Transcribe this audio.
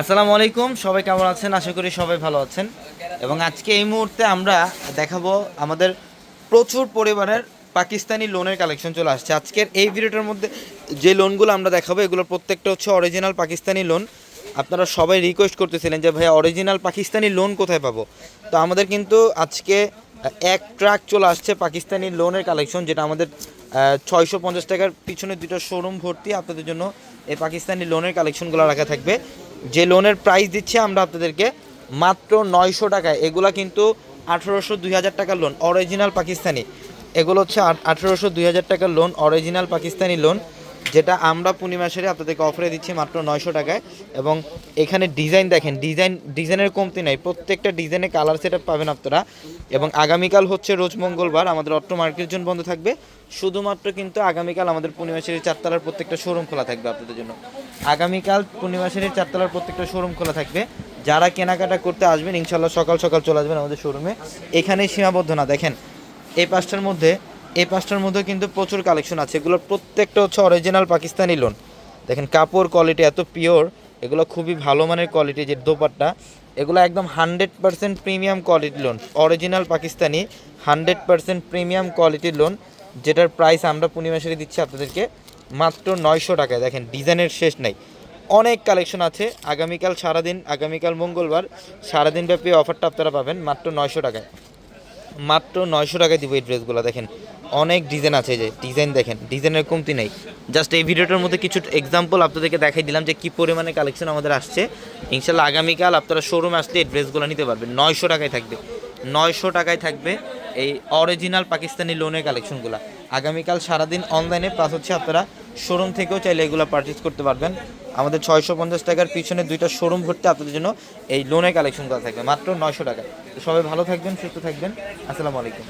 আসসালামু আলাইকুম, সবাই কেমন আছেন? আশা করি সবাই ভালো আছেন। এবং আজকে এই মুহূর্তে আমরা দেখাবো আমাদের প্রচুর পরিমাণের পাকিস্তানি লোনের কালেকশন চলে আসছে। আজকের এই ভিডিওটার মধ্যে যে লোনগুলো আমরা দেখাবো এগুলো প্রত্যেকটা হচ্ছে অরিজিনাল পাকিস্তানি লোন আপনারা সবাই রিকোয়েস্ট করতেছিলেন যে, ভাইয়া অরিজিনাল পাকিস্তানি লোন কোথায় পাবো? তো আমাদের কিন্তু আজকে এক ট্রাক চলে আসছে পাকিস্তানি লোনের কালেকশন, যেটা আমাদের ছয়শো পঞ্চাশ টাকার পিছনে দুটো শোরুম ভর্তি। আপনাদের জন্য এই পাকিস্তানি লোনের কালেকশনগুলো রাখা থাকবে। যে লোনের প্রাইস দিচ্ছে আমরা আপনাদেরকে মাত্র নয়শো টাকায়। এগুলা কিন্তু আঠেরোশো দুই হাজার টাকার লোন অরিজিনাল পাকিস্তানি। এগুলো হচ্ছে আঠেরোশো দুই হাজার টাকার লোন অরিজিনাল পাকিস্তানি লোন যেটা আমরা পূর্ণিমা সেরে আপনাদেরকে অফারে দিচ্ছি মাত্র নয়শো টাকায়। এবং এখানে ডিজাইন দেখেন ডিজাইন ডিজাইনের কমতি নাই। প্রত্যেকটা ডিজাইনে কালার সেট পাবেন আপনারা। এবং আগামীকাল হচ্ছে রোজ মঙ্গলবার, আমাদের অট্টো মার্কেট জন্য বন্ধ থাকবে। শুধুমাত্র কিন্তু আগামীকাল আমাদের পূর্ণিমা সেরির চারতলার প্রত্যেকটা শোরুম খোলা থাকবে আপনাদের জন্য। আগামীকাল পূর্ণিমা সেরির চারতলার প্রত্যেকটা শোরুম খোলা থাকবে। যারা কেনাকাটা করতে আসবেন ইনশাল্লাহ সকাল সকাল চলে আসবেন আমাদের শোরুমে এখানেই সীমাবদ্ধ না, দেখেন। এই পাঁচটার মধ্যে এই পাঁচটার মধ্যে কিন্তু প্রচুর কালেকশন আছে। এগুলোর প্রত্যেকটা হচ্ছে অরিজিনাল পাকিস্তানি লোন দেখেন, কাপড় কোয়ালিটি এত পিওর এগুলো খুবই ভালো মানের কোয়ালিটি যে দোপাট্টা, এগুলো একদম hundred percent premium quality lawn original Pakistani hundred percent premium কোয়ালিটির লোন যেটার প্রাইস আমরা পূর্ণিমাসেরই দিচ্ছি আপনাদেরকে মাত্র নয়শো টাকায়। দেখেন ডিজাইনের শেষ নাই। অনেক কালেকশন আছে। আগামীকাল সারাদিন, আগামীকাল মঙ্গলবার সারাদিন ব্যাপী অফারটা আপনারা পাবেন মাত্র নয়শো টাকায়। মাত্র নয়শো টাকায় দিব এই ড্রেসগুলো, দেখেন। অনেক ডিজাইন আছে যে ডিজাইন দেখেন ডিজাইনের কমতি নেই। জাস্ট এই ভিডিওটার মধ্যে কিছু এক্সাম্পল আপনাদেরকে দেখাই দিলাম যে কী পরিমাণে কালেকশন আমাদের আসছে। ইনশাল্লাহ আগামীকাল আপনারা শোরুমে আসলে এই ড্রেসগুলো নিতে পারবেন। নয়শো টাকায় থাকবে। নয়শো টাকায় থাকবে এই অরিজিনাল পাকিস্তানি লোনের কালেকশনগুলো আগামীকাল সারাদিন অনলাইনে প্লাস হচ্ছে আপনারা শোরুম থেকেও চাইলে এগুলো পারচেস করতে পারবেন। আমাদের ছয়শো পঞ্চাশ টাকার পিছনে দুইটা শোরুম ভর্তি আপনাদের জন্য এই লোনের করা থাকবে, মাত্র নয়শো টাকা সবাই ভালো থাকবেন, সুস্থ থাকবেন। আসসালামু আলাইকুম।